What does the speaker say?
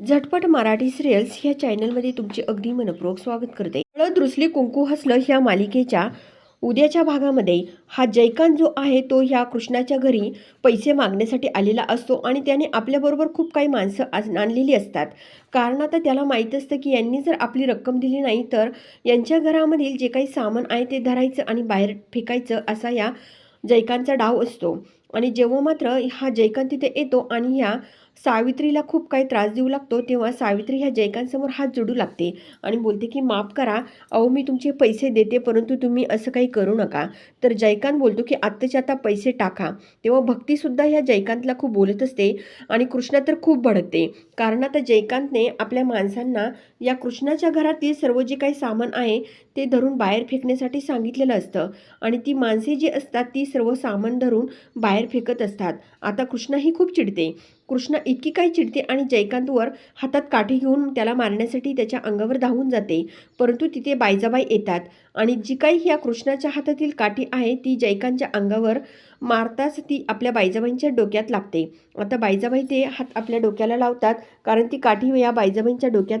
झटपट मराठी सिरियल्स ह्या चॅनलमध्ये तुमचे अगदी मनपूर्वक स्वागत करते. हळद रुसली कुंकू हसलं ह्या मालिकेच्या उद्याच्या भागामध्ये हा जयकांत जो आहे तो ह्या कृष्णाच्या घरी पैसे मागण्यासाठी आलेला असतो आणि त्याने आपल्याबरोबर खूप काही माणसं आज आणलेली असतात. कारण आता त्याला माहीत असतं की यांनी जर आपली रक्कम दिली नाही तर यांच्या घरामधील जे काही सामान आहे ते धरायचं आणि बाहेर फेकायचं असा या जयकांतचा डाव असतो. आणि जेव्हा मात्र हा जयकांत तिथे येतो आणि ह्या सावित्रीला खूप काही त्रास देऊ लागतो तेव्हा सावित्री ह्या जयकांतसमोर हात जोडू लागते आणि बोलते की माफ करा अहो मी तुमचे पैसे देते परंतु तुम्ही असं काही करू नका. तर जयकांत बोलतो की आत्ताच्या आता पैसे टाका. तेव्हा भक्तीसुद्धा ह्या जयकांतला खूप बोलत असते आणि कृष्णा तर खूप भडकते. कारण आता जयकांतने आपल्या माणसांना या कृष्णाच्या घरातील सर्व जे काही सामान आहे ते धरून बाहेर फेकण्यासाठी सांगितलेलं असतं आणि ती माणसे जी असतात ती सर्व सामान धरून बाहेर फेकत असतात. आता कृष्णा ही खूप चिडते. कृष्णा इतकी काही चिडते आणि जयकांतवर हातात काठी घेऊन त्याला मारण्यासाठी त्याच्या अंगावर धावून जाते. परंतु तिथे बायजाबाई येतात आणि जी काही ह्या कृष्णाच्या हातातील काठी आहे ती जयकांतच्या अंगावर मारताच ती आपल्या बायजाबाईंच्या डोक्यात लागते आता बायजाबाई ते हात आपल्या डोक्याला लावतात कारण ती काठी या बायजाबाईंच्या डोक्यात